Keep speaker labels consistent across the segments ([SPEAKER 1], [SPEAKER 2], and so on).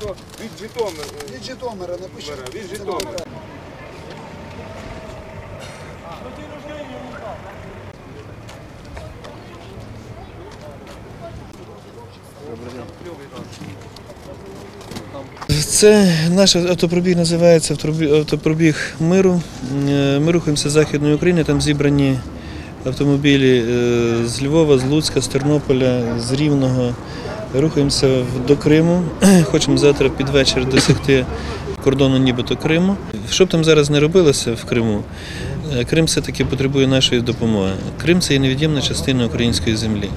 [SPEAKER 1] що від Житомира.
[SPEAKER 2] Від Житомира напишіть.
[SPEAKER 1] Від Житомира.
[SPEAKER 3] Це наш автопробіг називається автопробіг миру. Е, Ми рухаємося з Західної України, там зібрані автомобілі е, з Львова, з Луцька, з Тернополя, з Рівного. Рухаємося до Криму. Хочемо завтра під вечір досягти кордону нібито Криму. Що б там зараз не робилося в Криму, е, Крим все-таки потребує нашої допомоги. Крим це є невід'ємна частина української землі.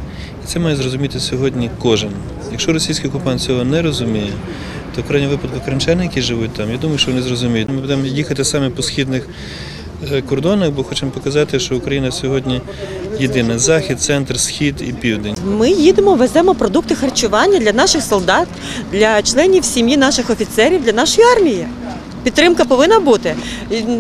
[SPEAKER 3] І це має зрозуміти сьогодні кожен. Якщо російський окупант цього не розуміє, то в крайньому випадку кримчани, які живуть там, я думаю, що вони зрозуміють. Ми будемо їхати саме по східних е, кордонах, бо хочемо показати, що Україна сьогодні єдина захід, центр, схід і південь.
[SPEAKER 4] Ми їдемо, веземо продукти харчування для наших солдат, для членів сім'ї наших офіцерів, для нашої армії. Підтримка повинна бути.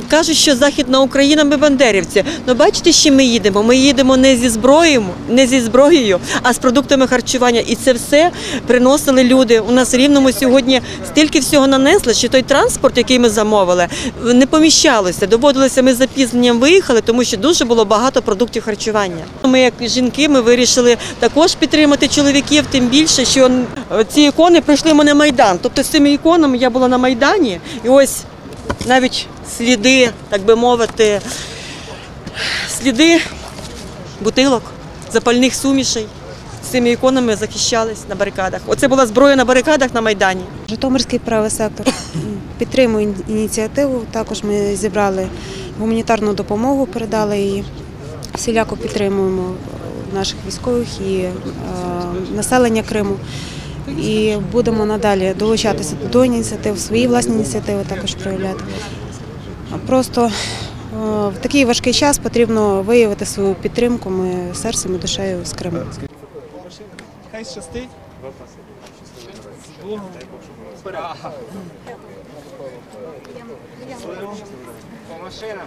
[SPEAKER 4] Кажуть, що Західна Україна, ми бандерівці. Ну бачите, чим ми їдемо? Ми їдемо не зі зброєю, не зі зброєю, а з продуктами харчування. І це все приносили люди. У нас в рівному сьогодні стільки всього нанесли, що той транспорт, який ми замовили, не поміщалося. Доводилося, ми з запізненням виїхали, тому що дуже було багато продуктів харчування. Ми, як жінки, ми вирішили також підтримати чоловіків, тим більше, що ці ікони прийшли мене майдан. Тобто з цими іконами я була на майдані, і ось навіть сліди, так би мовити, сліди бутилок, запальних сумішей. З цими іконами захищались на барикадах. Оце була зброя на барикадах на Майдані.
[SPEAKER 5] Житомирський правий сектор підтримує ініціативу. Також ми зібрали гуманітарну допомогу, передали її. Всіляко підтримуємо наших військових і е, населення Криму. І будемо надалі долучатися до ініціатив, свої власні ініціативи також проявляти. Просто е, в такий важкий час потрібно виявити свою підтримку. Ми серцем і душею з Криму.
[SPEAKER 3] Хай щастить.
[SPEAKER 1] По машинам.